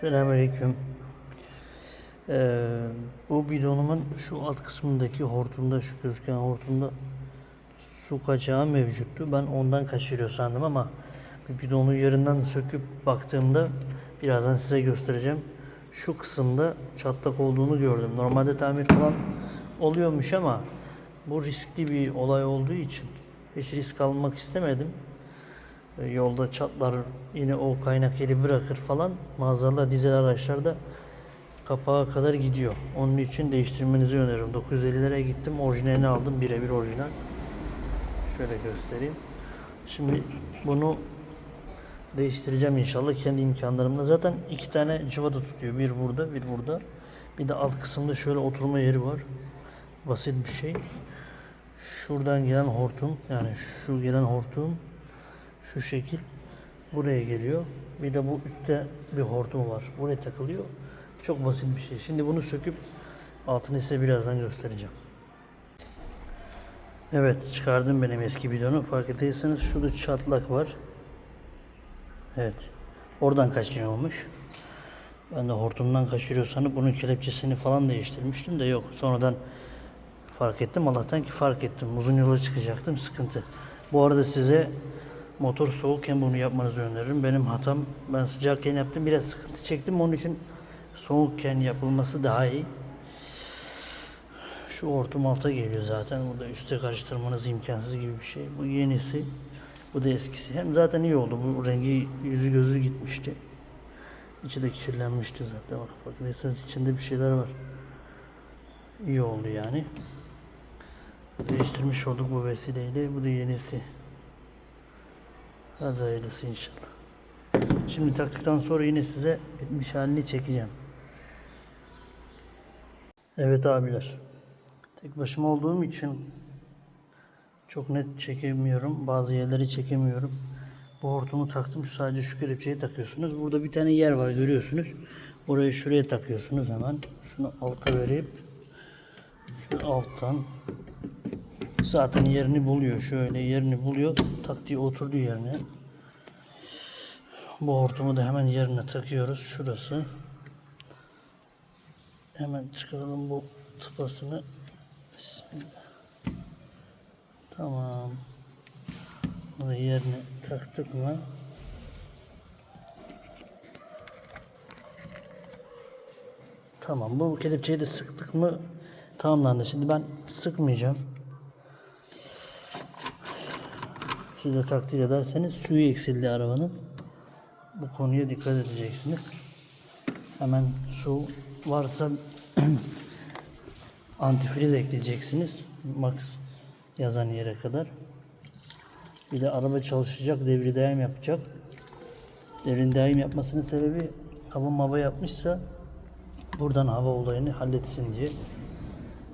Selamünaleyküm. Ee, bu bidonumun şu alt kısmındaki hortumda, şu gözüken hortumda su kaçağı mevcuttu. Ben ondan kaçırıyor sandım ama bidonu yerinden söküp baktığımda birazdan size göstereceğim. Şu kısımda çatlak olduğunu gördüm. Normalde tamir falan oluyormuş ama bu riskli bir olay olduğu için hiç risk almak istemedim. E, Yolda çatlar yine o kaynak yeri bırakır falan. Maazallah dizel araçlarda kapağa kadar gidiyor. Onun için değiştirmenizi öneririm. 950'lere gittim. Orijinalini aldım. Birebir orijinal. Şöyle göstereyim. Şimdi bunu değiştireceğim inşallah kendi imkanlarımla. Zaten iki tane cıvata tutuyor. Bir burada, bir burada. Bir de alt kısımda şöyle oturma yeri var. Basit bir şey. Şuradan gelen hortum yani şu gelen hortum şu şekil buraya geliyor. Bir de bu üstte bir hortum var. Buraya takılıyor. Çok basit bir şey. Şimdi bunu söküp altını size birazdan göstereceğim. Evet çıkardım benim eski bidonu. Fark ettiyseniz şurada çatlak var. Evet. Oradan kaçırıyormuş. Ben de hortumdan kaçırıyor sanıp bunun kelepçesini falan değiştirmiştim de yok. Sonradan fark ettim. Allah'tan ki fark ettim. Uzun yola çıkacaktım. Sıkıntı. Bu arada size motor soğukken bunu yapmanızı öneririm. Benim hatam ben sıcakken yaptım. Biraz sıkıntı çektim. Onun için soğukken yapılması daha iyi. Şu hortum alta geliyor zaten. Bu da üste karıştırmanız imkansız gibi bir şey. Bu yenisi. Bu da eskisi. Hem zaten iyi oldu. Bu rengi yüzü gözü gitmişti. İçi de kirlenmişti zaten. Bak farkındaysanız içinde bir şeyler var. İyi oldu yani. Değiştirmiş olduk bu vesileyle. Bu da yenisi. Hadi hayırlısı inşallah. Şimdi taktıktan sonra yine size bitmiş halini çekeceğim. Evet abiler. Tek başıma olduğum için çok net çekemiyorum. Bazı yerleri çekemiyorum. Bu hortumu taktım. Sadece şu kelepçeyi takıyorsunuz. Burada bir tane yer var görüyorsunuz. Orayı şuraya takıyorsunuz hemen. Şunu alta verip şu alttan zaten yerini buluyor. Şöyle yerini buluyor. Taktiği oturdu yerine. Bu hortumu da hemen yerine takıyoruz. Şurası. Hemen çıkaralım bu tıpasını. Bismillah. Tamam. Bunu yerine taktık mı? Tamam. Bu kelepçeyi de sıktık mı tamamlandı. Şimdi ben sıkmayacağım. Siz de takdir ederseniz suyu eksildi arabanın. Bu konuya dikkat edeceksiniz. Hemen su varsa antifriz ekleyeceksiniz. Max yazan yere kadar. Bir de araba çalışacak, devri daim yapacak. Devrin daim yapmasının sebebi hava mava yapmışsa buradan hava olayını halletsin diye.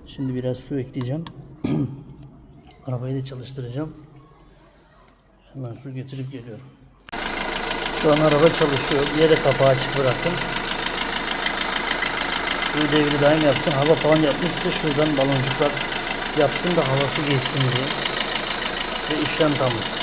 Şimdi biraz su ekleyeceğim. Arabayı da çalıştıracağım. Hemen su getirip geliyorum. Şu an araba çalışıyor. Bir yere kapağı açık bıraktım. Suyu devri daim yapsın. Hava falan yapmışsa şuradan baloncuklar yapsın da havası geçsin diye. Ve işlem tamam.